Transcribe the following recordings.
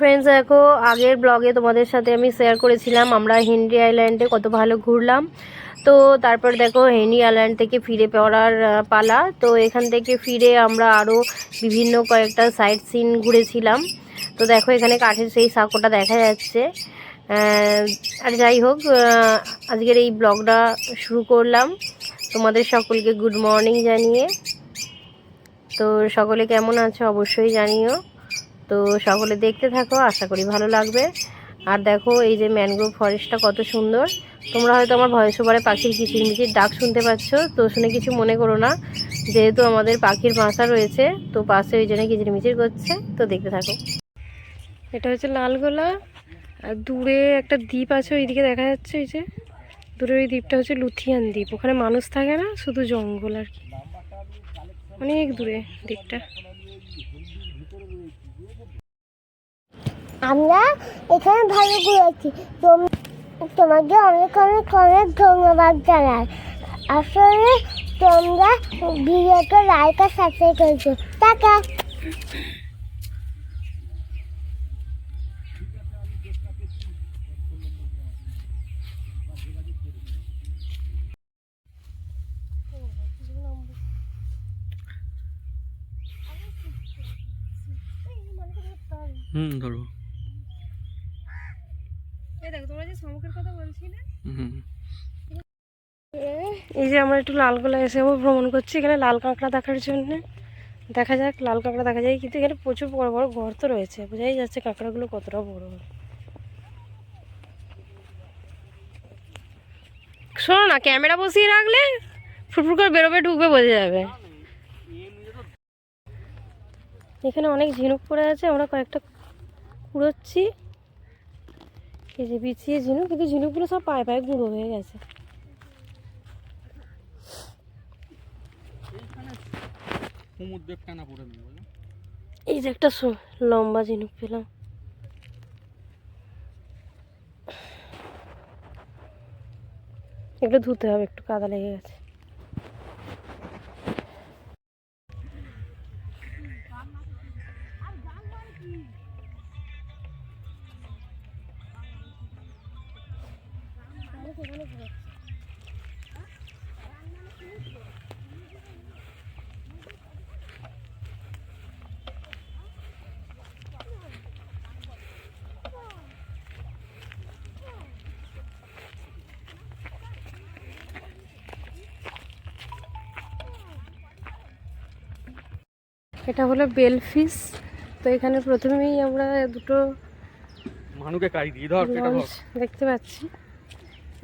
Friends দেখো, আগের ব্লগে তোমাদের সাথে আমি শেয়ার করেছিলাম, আমরা হেনরি আইল্যান্ডে কত ভালো ঘুরলাম। তো তারপর দেখো হেনরি আইল্যান্ড থেকে ফিরে পড়ার পালা। তো এখান থেকে ফিরে আমরা আরও বিভিন্ন কয়েকটা সাইট সিন ঘুরেছিলাম। তো দেখো, এখানে কাঠের সেই সাঁকোটা দেখা যাচ্ছে। আর যাই হোক আজকের এই ব্লগটা শুরু করলাম। তোমাদের সকলকে গুড মর্নিং জানিয়ে। তো সকলে কেমন আছো অবশ্যই জানিও। তো সকলে দেখতে থাকো, আশা করি ভালো লাগবে। আর দেখো এই যে ম্যানগ্রোভ ফরেস্টটা কত সুন্দর। তোমরা হয়তো আমার ভয়েস ওভারে পাখির কিচির কিচিরমিচির ডাক শুনতে পাচ্ছ, তো শুনে কিছু মনে করো না। যেহেতু আমাদের পাখির বাসা রয়েছে, তো পাশে ওই জন্য কিচিরমিচির করছে, তো দেখতে থাকো। এটা হচ্ছে লালগোলা আর দূরে একটা দ্বীপ আছে, ওইদিকে দেখা যাচ্ছে ওই যে। দূরের ওই দ্বীপটা হচ্ছে লুথিয়ান দ্বীপ, ওখানে মানুষ থাকে না, শুধু জঙ্গল আর কি। অনেক দূরে দ্বীপটা। আমরা এখানে ভালো ঘুরেছি। তোম- তোমাকে অনেক অনেক অনেক ধন্যবাদ জানাই। আসলে তোমরা ভিডিওটা লাইক আর সাবস্ক্রাইব করেছ। টাকা হুম, ধরো। এই দেখো তোমরা যে সমুখের কথা বলছিলে? এই যে আমরা একটু লালগোলা এসে ভ্রমণ করছি এখানে লাল কাঁকড়া দেখার জন্য। দেখা যাক লাল কাঁকড়া দেখা যায় কিন্তু এখানে প্রচুর বড় বড় গর্ত রয়েছে। বোঝাই যাচ্ছে কাঁকড়াগুলো কতটা বড়। বড় শোনো না ক্যামেরা বসিয়ে রাখলে ফুটফুট করে বেরোবে ঢুকবে বোঝা যাবে। এখানে অনেক ঝিনুক পড়ে আছে আমরা কয়েকটা কুড়োচ্ছি। এই যে বিছিয়ে ঝিনুক কিন্তু ঝিনুকগুলো সব পায়ে পায়ে গুঁড়ো হয়ে গেছে। এই যে একটা লম্বা ঝিনুক পেলাম। এগুলো ধুতে হবে একটু কাদা লেগে গেছে। এটা হলো বেল ফিশ তো এখানে প্রথমেই আমরা দুটো মানুকে কাই দিয়ে ধর এটা ধর। দেখতে পাচ্ছি।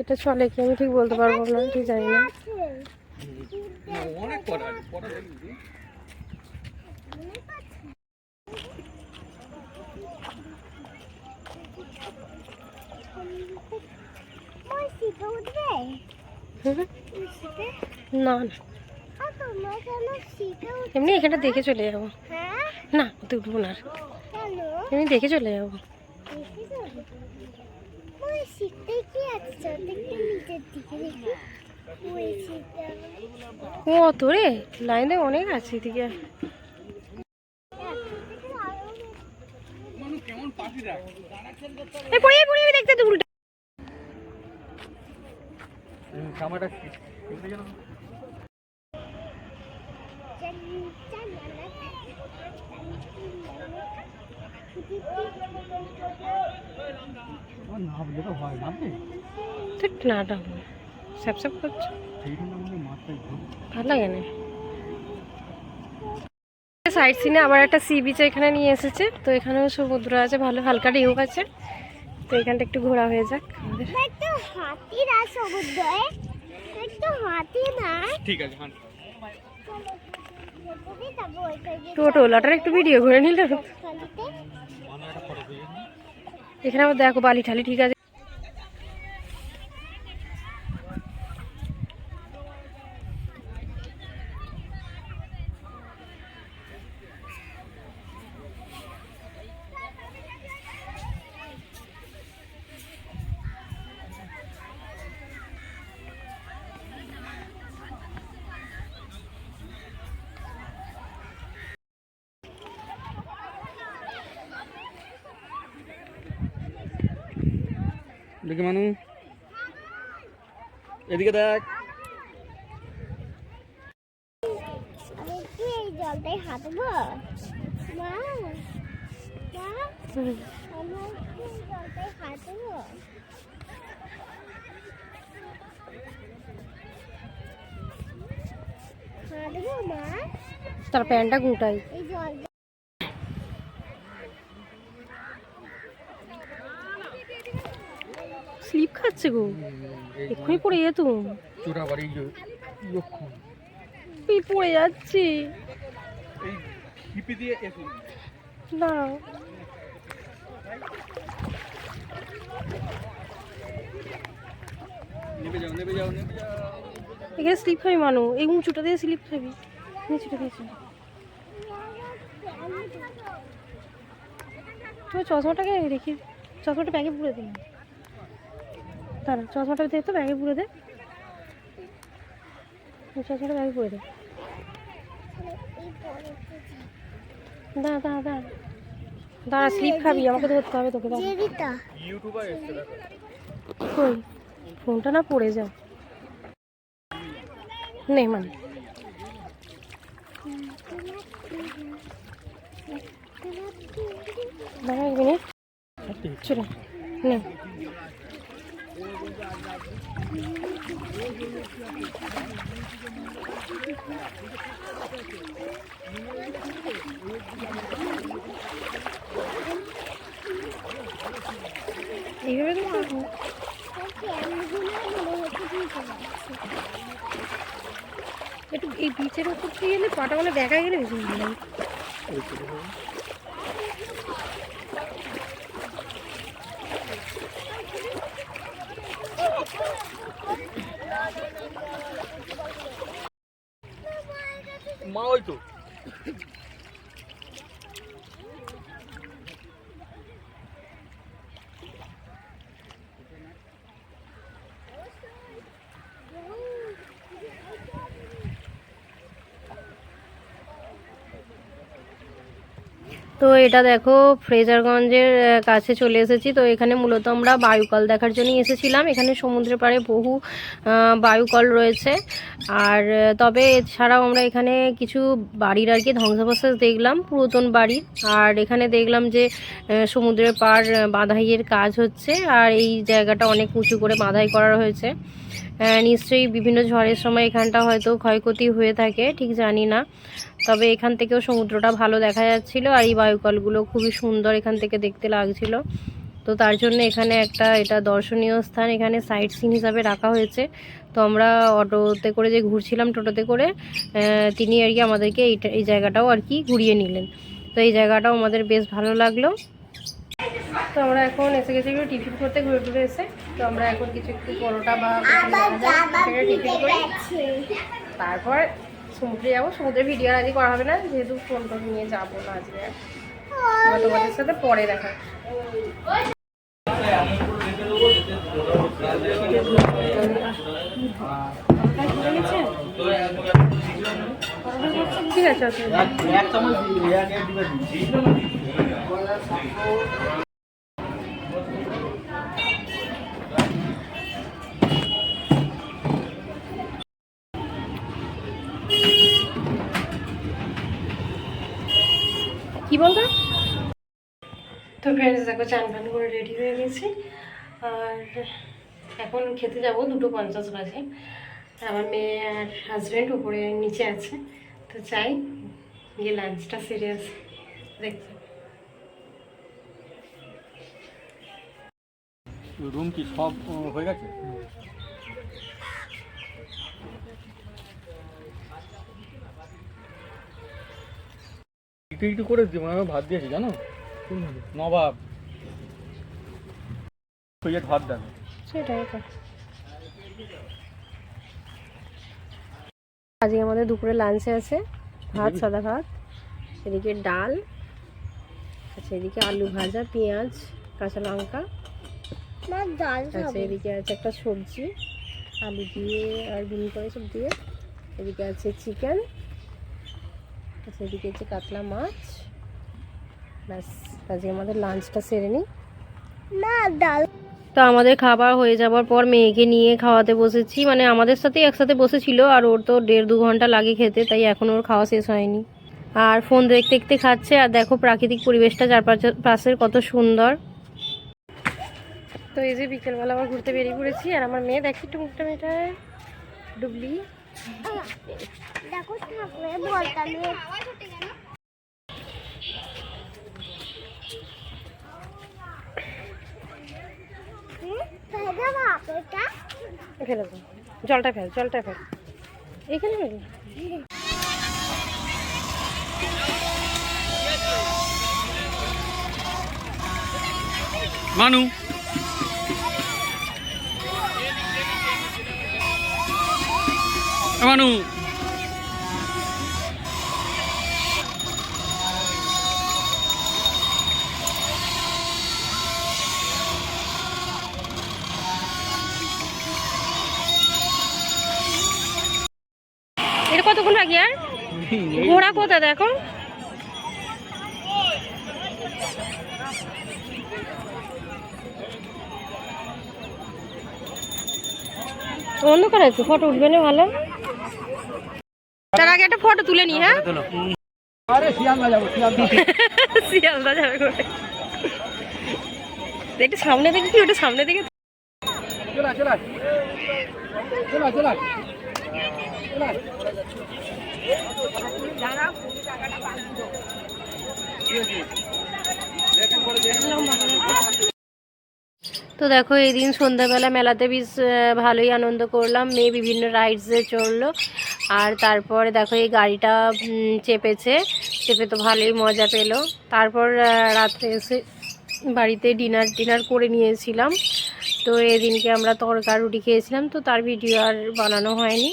এটা চলে কি? আমি ঠিক বলতে পারব না ঠিক জানি না। অনেক ওই শীতে না না। এমনি এখানটা দেখে চলে যাব। না ওতে উঠবো না। এমনি দেখে চলে যাব। দেখে যাবে ওই শীতে কি আছে চল একটু নিচের দিকে দেখি ওই শীতে ও অত রে লাইনে অনেক আছে এদিকে। মানু কেমন পাখি দেখ এই পড়ে যাবি, পড়ে যাবি দেখতে তো উল্টে ধ্যাৎ, না না স্যাপ স্যাপ করছ? ভালো লাগে না। সাইড সিনে আবার একটা সি বিচ এখানে নিয়ে এসেছে। তো এখানেও সমুদ্র আছে ভালো হালকা ঢেউ আছে। তো এখানটা একটু ঘোরা হয়ে যাক। আমাদের হাতি না সমুদ্র একটু হাতি না। ঠিক আছে টোটো ওলাটার একটু ভিডিও করে নিল। এখানে আবার দেখো বালি ঠালি ঠিক আছে? দেখি মানু। এদিকে দেখ। জলটাই মা তার প্যান্টটা গুটাই এই জল স্লিপ খাচ্ছে গো। এক্ষুনি পড়ে যেত লক্ষণ পড়ে যাচ্ছি। যাও এখানে স্লিপ খাবি মানু। এই উঁচুটা দিয়ে স্লিপ খাবি নিচুটা দিয়েছি তুমি চশমাটাকে রেখে চশমাটা ব্যাগে পুরে দিন দাঁড়া চশমাটা দে তো ব্যাগে পুরে দে। চশমাটা ব্যাগে পুরে দে। দাঁড়া দাঁড়া দাঁড়া দাঁড়া স্লিপ খাবি আমাকে ধরতে হবে তোকে কই? ফোনটা না পড়ে যায়। নে মানে দাঁড়া এক মিনিট। চলো নে। এইভাবে। একটু এই বিচের ওপর দিয়ে গেলে পাটা মানে দেখা গেলে বেশি ভালো লাগে মা ওই তো তো এটা দেখো, ফ্রেজারগঞ্জের কাছে চলে এসেছি। তো এখানে মূলত আমরা বায়ুকল দেখার জন্যই এসেছিলাম। এখানে সমুদ্রের পাড়ে বহু বায়ুকল রয়েছে। আর তবে এছাড়াও আমরা এখানে কিছু বাড়ির আর কি ধ্বংসাবশেষ দেখলাম, পুরাতন বাড়ি। আর এখানে দেখলাম যে সমুদ্রের পাড় বাঁধাইয়ের কাজ হচ্ছে। আর এই জায়গাটা অনেক উঁচু করে বাঁধাই করা হয়েছে নিশ্চয়ই বিভিন্ন ঝড়ের সময় এখানটা হয়তো ক্ষয়ক্ষতি হয়ে থাকে, ঠিক জানি না। তবে এখান থেকেও সমুদ্রটা ভালো দেখা যাচ্ছিল আর এই বায়ুকলগুলো খুবই সুন্দর এখান থেকে দেখতে লাগছিল। তো তার জন্য এখানে একটা এটা দর্শনীয় স্থান এখানে সাইট সিন হিসাবে রাখা হয়েছে। তো আমরা অটোতে করে যে ঘুরছিলাম টোটোতে করে তিনি আর কি আমাদেরকে এইটা এই জায়গাটাও আর কি ঘুরিয়ে নিলেন। তো এই জায়গাটাও আমাদের বেশ ভালো লাগল। তো আমরা এখন এসে গেছি একটু টিফিন করতে ঘুরে ঘুরে এসে। তো আমরা এখন কিছু একটু পরোটা বা টিফিন করি। তারপর সমুদ্রে যাব, সমুদ্রের ভিডিও আর আজকে করা হবে না, যেহেতু ফোন টোন নিয়ে যাব না আজকে। তোমাদের সাথে পরে দেখা ঠিক আছে কি বলতো? তো ফ্রেন্ডস দেখো চান ফান করে রেডি হয়ে গেছি। আর এখন খেতে যাব দুটো পঞ্চাশ বাজে। আমার মেয়ে আর হাজব্যান্ড উপরে নিচে আছে। তো চাই গিয়ে লাঞ্চটা সেরে আসি। দেখতে রুম কি সব হয়ে গেছে? একটু একটু করে দিব আমি ভাত দিয়েছি জানো? নবাব। ওই ভাত দেবে। সেটাই আজকে আমাদের দুপুরে লাঞ্চে আছে ভাত সাদা ভাত এদিকে ডাল আচ্ছা এদিকে আলু ভাজা পেঁয়াজ কাঁচা লঙ্কা আচ্ছা এদিকে আছে একটা সবজি আলু দিয়ে আর বিন করে সব দিয়ে এদিকে আছে চিকেন আচ্ছা এদিকে আছে কাতলা মাছ। ব্যাস আজকে আমাদের লাঞ্চটা সেরে নিই না ডাল। তো আমাদের খাবার হয়ে যাওয়ার পর মেয়েকে নিয়ে খাওয়াতে বসেছি। মানে আমাদের সাথেই একসাথে বসেছিল আর ওর তো দেড় দু ঘণ্টা লাগে খেতে তাই এখন ওর খাওয়া শেষ হয়নি। আর ফোন দেখতে দেখতে খাচ্ছে আর দেখো প্রাকৃতিক পরিবেশটা চারপাশে- পাশের কত সুন্দর। তো এই যে বিকেলবেলা আবার ঘুরতে বেরিয়ে পড়েছি আর আমার মেয়ে দেখি একটু মুখটা মেয়েটায় ডুবলি। দেখো ফেলে দাও জলটা ফেল জলটা ফেল। এখানে ফেল? মানু মানু। এটা কতক্ষণ বাকি আর? ঘোড়া কোথায় দেখো? অন্ধকার আছে ফটো উঠবে না ভালো? তার আগে একটা ফটো তুলে নি হ্যাঁ? আরে শিয়ালদা যাব শিয়ালদা শিয়ালদা যাবে করে। একটু সামনে দেখি কি ওটা সামনে দিকে চলা চলা চলা চলা চলা তো দেখো এই দিন সন্ধ্যাবেলা মেলাতে বেশ ভালোই আনন্দ করলাম। মেয়ে বিভিন্ন রাইডসে চড়লো। আর তারপরে দেখো, এই গাড়িটা চেপেছে। চেপে তো ভালোই মজা পেল। তারপর রাত্রে এসে বাড়িতে ডিনার টিনার করে নিয়েছিলাম। তো এদিনকে আমরা তরকা রুটি খেয়েছিলাম। তো তার ভিডিও আর বানানো হয়নি।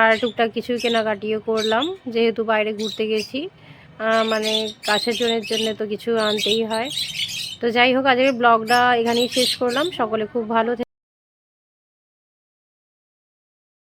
আর টুকটাক কিছু কেনাকাটিও করলাম। যেহেতু বাইরে ঘুরতে গেছি মানে কাছের জনের জন্য তো কিছু আনতেই হয়। তো যাই হোক আজকের ব্লগটা এখানেই শেষ করলাম সকলে খুব ভালো।